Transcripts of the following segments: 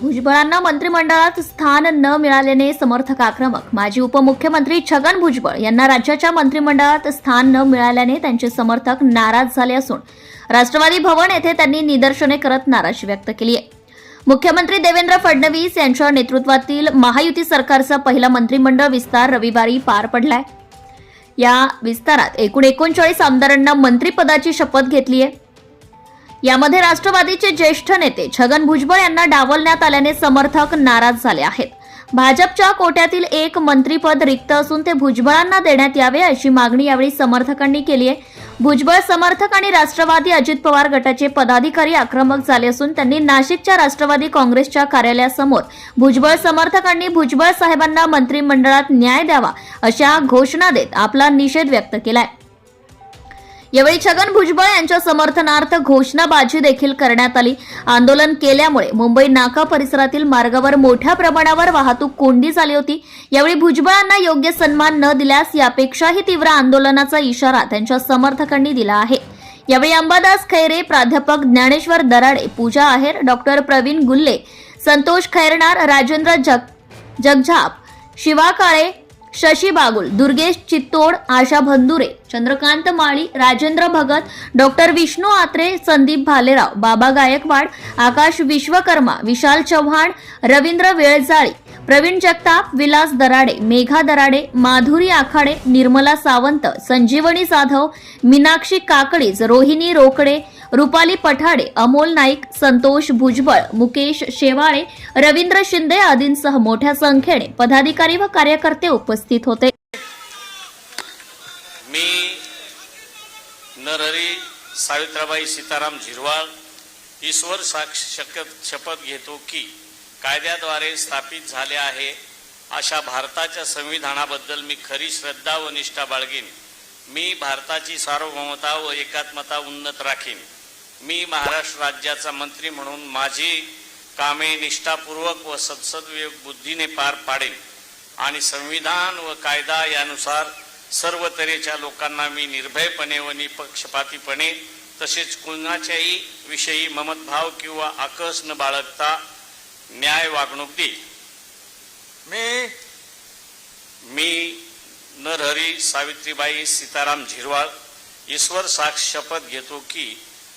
भुजबळांना मंत्रिमंडळात स्थान न मिळाल्याने समर्थक आक्रमक. माजी उपमुख्यमंत्री छगन भुजबळ यांना राज्याच्या मंत्रिमंडळात स्थान न मिळाल्याने त्यांचे समर्थक नाराज झाले असून राष्ट्रवादी भवन येथे त्यांनी निदर्शने करत नाराजी व्यक्त केली आहे. मुख्यमंत्री देवेंद्र फडणवीस यांच्या नेतृत्वातील महायुती सरकारचा पहिला मंत्रिमंडळ विस्तार रविवारी पार पडलाय. या विस्तारात एकूण एकोणचाळीस आमदारांना मंत्रिपदाची शपथ घेतली आहे यामध्ये राष्ट्रवादीचे ज्येष्ठ नेते छगन भुजबळ यांना डावलण्यात आल्याने समर्थक नाराज झाले आहेत. भाजपच्या कोट्यातील एक मंत्रीपद रिक्त असून ते भुजबळांना देण्यात यावे अशी मागणी यावेळी समर्थकांनी केली आहे. भुजबळ समर्थक आणि राष्ट्रवादी अजित पवार गटाचे पदाधिकारी आक्रमक झाले असून त्यांनी नाशिकच्या राष्ट्रवादी काँग्रेसच्या कार्यालयासमोर भुजबळ समर्थकांनी भुजबळ साहेबांना मंत्रिमंडळात न्याय द्यावा अशा घोषणा देत आपला निषेध व्यक्त केलाय. यावेळी छगन भुजबळ यांच्या समर्थनार्थ घोषणाबाजी देखील करण्यात आली. आंदोलन केल्यामुळे मुंबई नाका परिसरातील मार्गावर मोठ्या प्रमाणावर वाहतूक कोंडी झाली होती. यावेळी भुजबळांना योग्य सन्मान न दिल्यास यापेक्षाही तीव्र आंदोलनाचा इशारा त्यांच्या समर्थकांनी दिला आहे. यावेळी अंबादास खैरे प्राध्यापक ज्ञानेश्वर दराडे पूजा आहेर डॉक्टर प्रवीण गुल्ले संतोष खैरनार राजेंद्र जग जगझाप शिवा काळे शशी बागुल दुर्गेश चित्तोड आशा भंदुरे चंद्रकांत माळी राजेंद्र भगत डॉक्टर विष्णू आत्रे संदीप भालेराव बाबा गायकवाड आकाश विश्वकर्मा विशाल चव्हाण रवींद्र वेळजाळी प्रवीण जगताप विलास दराडे मेघा दराडे माधुरी आखाडे निर्मला सावंत संजीवनी जाधव मीनाक्षी काकडीज रोहिणी रोकडे रुपाली पठाडे अमोल नाईक संतोष भुजबळ मुकेश शेवाळे रवींद्र शिंदे आदींसह मोठ्या संख्येने पदाधिकारी व कार्यकर्ते उपस्थित होते. मी नरहरी सावित्राबाई सीताराम झिरवाळ ईश्वर साक्ष शक- शपथ घेतो की कायद्याद्वारे स्थापित झाले आहे अशा भारताच्या संविधानाबद्दल मी खरी श्रद्धा व निष्ठा बाळगीन. मी भारताची सार्वभौमता व एकात्मता उन्नत राखीन. मी महाराष्ट्र राज्याचा मंत्री म्हणून माझी कामे निष्ठापूर्वक व सत्सद्विवेक बुद्धीने पार पाडेन आणि संविधान व कायदा यानुसार सर्व तऱ्हेच्या लोकांना मी निर्भयपणे व निपक्षपातीपणे तसेच कुणाच्याही विषयी ममतभाव किंवा आकस न बाळगता न्याय वागणूक देईल मी मी नरहरी सावित्रीबाई सीताराम झिरवाळ ईश्वर साक्ष शपथ घेतो की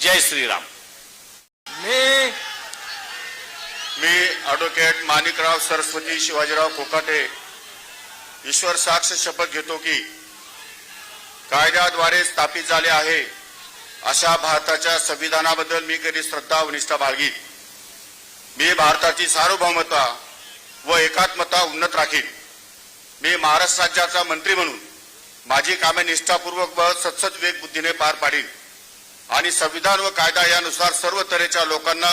जय श्रीराम। मी मी ॲडव्होकेट माणिकराव सरस्वती शिवाजीराव कोकाटे ईश्वर साक्ष शपथ घेतो की कायद्याद्वारे स्थापित झाले आहे अशा भारताच्या संविधानाबद्दल मी कधी श्रद्धा व निष्ठा बाळगीन. मी भारताची सार्वभौमता व एकात्मता उन्नत राखीन. मी महाराष्ट्र राज्याचा मंत्री म्हणून माझी कामे निष्ठापूर्वक व सत्सद बुद्धीने पार पाडीन. आणि संविधान व कायदा यानुसार सर्व तऱ्हेच्या लोकांना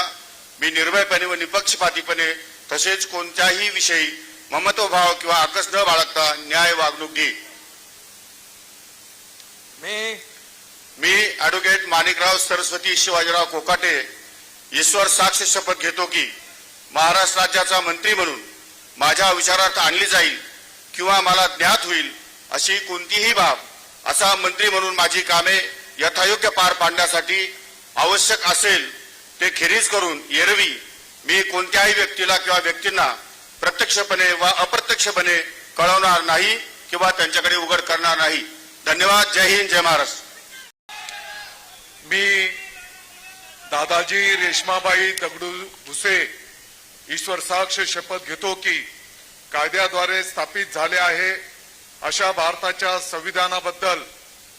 मी निर्भयपणे व निपक्षपातीपणे तसेच कोणत्याही विषयी ममत्वभाव किंवा आकस न बाळगता न्याय वागणूक देईन मी मी ॲडव्होकेट माणिकराव सरस्वती शिवाजीराव कोकाटे ईश्वर साक्ष शपथ घेतो की महाराष्ट्र राज्याचा मंत्री म्हणून माझ्या विचारार्थ आणली जाईल किंवा मला ज्ञात होईल अशी कोणतीही बाब असा मंत्री म्हणून माझी कामे यथायोग्य पार पाडण्यासाठी आवश्यक असेल ते खेरीज करून एरवी मी कोणत्याही व्यक्तीला किंवा व्यक्तींना प्रत्यक्षपणे वा अप्रत्यक्षपणे कळवणार नाही किंवा त्यांच्याकडे उघड करणार नाही. धन्यवाद. जय हिंद. जय महाराष्ट्र. मी दादाजी रेशमाबाई दगडू भुसे ईश्वर साक्ष शपथ घेतो की कायद्याद्वारे स्थापित झाले आहे अशा भारताच्या संविधानाबद्दल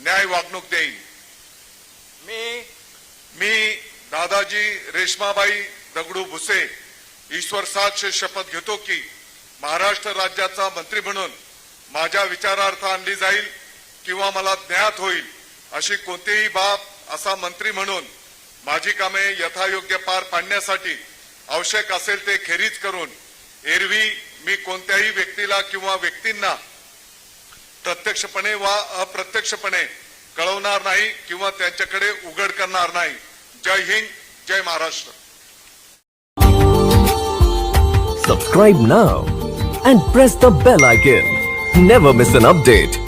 न्याय वागणूक देईल मी मी दादाजी रेश्माबाई दगडू भुसे ईश्वर साक्ष शपथ घेतो की महाराष्ट्र राज्याचा मंत्री म्हणून माझ्या विचारार्थ आणली जाईल किंवा मला ज्ञात होईल अशी कोणतीही बाब असा मंत्री म्हणून माझी कामे यथायोग्य पार पाडण्यासाठी आवश्यक असेल ते खेरीज करून एरवी मी कोणत्याही व्यक्तीला किंवा व्यक्तींना प्रत्यक्षपणे वा अप्रत्यक्षपणे कळवणार नाही किंवा त्यांच्याकडे उघड करणार नाही जय हिंद जय Maharashtra Subscribe now and press the bell icon. Never miss an update.